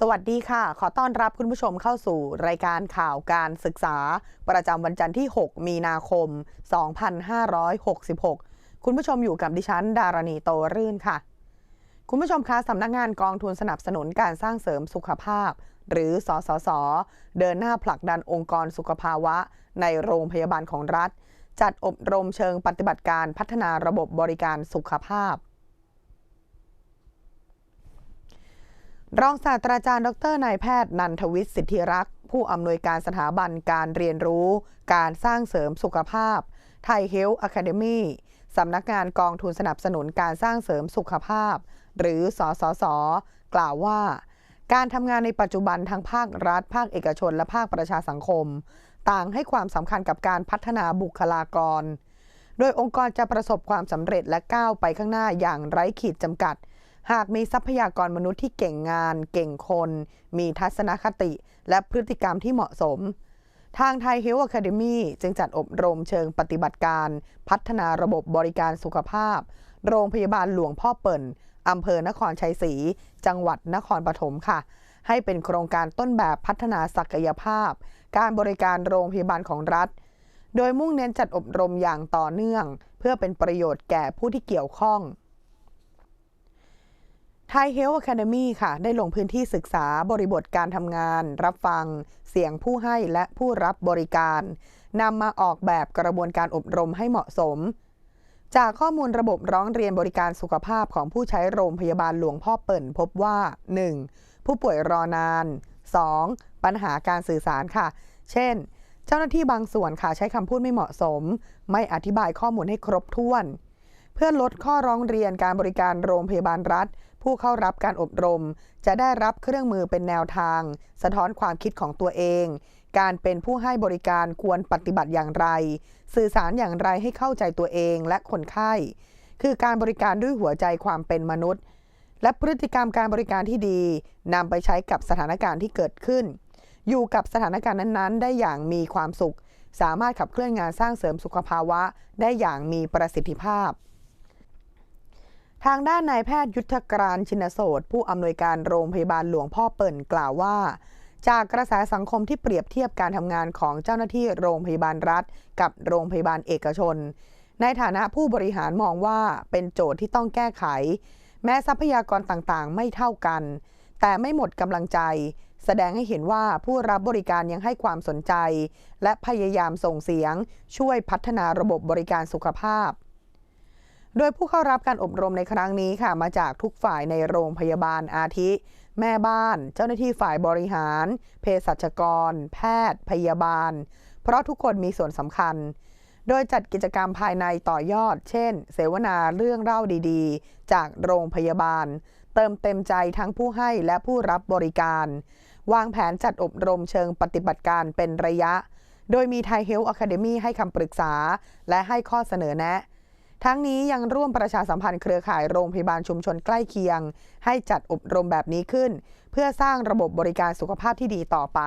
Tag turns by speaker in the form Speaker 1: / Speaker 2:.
Speaker 1: สวัสดีค่ะ ขอต้อนรับคุณผู้ชมเข้าสู่รายการข่าวการศึกษา ประจำวันจันทร์ที่ 6 มีนาคม 2566 คุณผู้ชมอยู่กับดิฉัน ดารณีโตรื่นค่ะ คุณผู้ชมคะสำนักงานกองทุนสนับสนุนการสร้างเสริมสุขภาพ หรือสสส เดินหน้าผลักดันองค์กรสุขภาวะ ในโรงพยาบาลของรัฐ จัดอบรมเชิงปฏิบัติการพัฒนาระบบบริการสุขภาพ รองศาสตราจารย์ดรนายแพทย์นันทวิทย์สิทธิรักษ์ ผู้อำนวยการสถาบันการเรียนรู้ การสร้างเสริมสุขภาพ ไทยเฮลท์อะคาเดมีสำนักงานกองทุนสนับสนุนการสร้างเสริมสุขภาพ หรือสสส กล่าวว่า การทำงานในปัจจุบันทั้งภาครัฐ ภาคเอกชน และภาคประชาสังคม ต่างให้ความสำคัญกับการพัฒนาบุคลากร โดยองค์กรจะประสบความสำเร็จและก้าวไปข้างหน้าอย่างไร้ขีดจำกัด หากมีทรัพยากรมนุษย์ที่เก่งงาน เก่งคน มีทัศนคติ และพฤติกรรมที่เหมาะสม ทางไทยเฮลท์อะคาเดมีจึงจัดอบรมเชิงปฏิบัติการ พัฒนาระบบบริการสุขภาพ โรงพยาบาลหลวงพ่อเปิ่นอำเภอนครชัยศรี จังหวัดนครปฐมค่ะ ให้เป็นโครงการต้นแบบพัฒนาศักยภาพ การบริการโรงพยาบาลของรัฐ โดยมุ่งเน้นจัดอบรมอย่างต่อเนื่อง เพื่อเป็นประโยชน์แก่ผู้ที่เกี่ยวข้อง ไทยเฮลท์อะคาเดมีค่ะ ได้ลงพื้นที่ศึกษาบริบทการทำงาน รับฟัง เสียงผู้ให้และผู้รับบริการนำมาออกแบบกระบวนการอบรมให้เหมาะสม จากข้อมูลระบบร้องเรียนบริการสุขภาพของผู้ใช้โรงพยาบาลหลวงพ่อเปิ่น พบว่า 1. ผู้ป่วยรอนาน 2. ปัญหาการสื่อสารค่ะ เช่น เจ้าหน้าที่บางส่วนค่ะใช้คำพูดไม่เหมาะสม ไม่อธิบายข้อมูลให้ครบถ้วน เพื่อลดข้อร้องเรียนการบริการโรงพยาบาลรัฐ ผู้เข้ารับการอบรม จะได้รับเครื่องมือเป็นแนวทาง สะท้อนความคิดของตัวเอง การเป็นผู้ให้บริการควรปฏิบัติอย่างไร สื่อสารอย่างไรให้เข้าใจตัวเองและคนไข้ คือการบริการด้วยหัวใจความเป็นมนุษย์ และพฤติกรรมการบริการที่ดีนำไปใช้กับสถานการณ์ที่เกิดขึ้น อยู่กับสถานการณ์นั้นๆ ได้อย่างมีความสุข สามารถขับเคลื่อนงานสร้างเสริมสุขภาวะได้อย่างมีประสิทธิภาพ ทางด้านนายแพทย์ยุทธการชินโสดผู้อำนวยการโรงพยาบาลหลวงพ่อเปิ่นกล่าวว่า จากกระแสสังคมที่เปรียบเทียบการทำงานของเจ้าหน้าที่โรงพยาบาลรัฐ กับโรงพยาบาลเอกชน ในฐานะผู้บริหารมองว่าเป็นโจทย์ที่ต้องแก้ไข แม้ทรัพยากรต่างๆ ไม่เท่ากัน แต่ไม่หมดกำลังใจ แสดงให้เห็นว่าผู้รับบริการยังให้ความสนใจ และพยายามส่งเสียง ช่วยพัฒนาระบบบริการสุขภาพ โดยผู้เข้ารับการอบรมในครั้งนี้ค่ะ มาจากทุกฝ่ายในโรงพยาบาลอาทิ แม่บ้าน เจ้าหน้าที่ฝ่ายบริหาร เภสัชกร แพทย์ พยาบาล เพราะทุกคนมีส่วนสำคัญ โดยจัดกิจกรรมภายในต่อยอด เช่น เสวนาเรื่องเล่าดีๆ จากโรงพยาบาล เติมเต็มใจทั้งผู้ให้และผู้รับบริการ วางแผนจัดอบรมเชิงปฏิบัติการเป็นระยะ โดยมีไทยเฮลท์อะคาเดมีให้คำปรึกษา และให้ข้อเสนอแนะ ทั้งนี้ยังร่วมประชาสัมพันธ์เครือข่ายโรงพยาบาลชุมชนใกล้เคียง ให้จัดอบรมแบบนี้ขึ้น เพื่อสร้างระบบบริการสุขภาพที่ดีต่อไป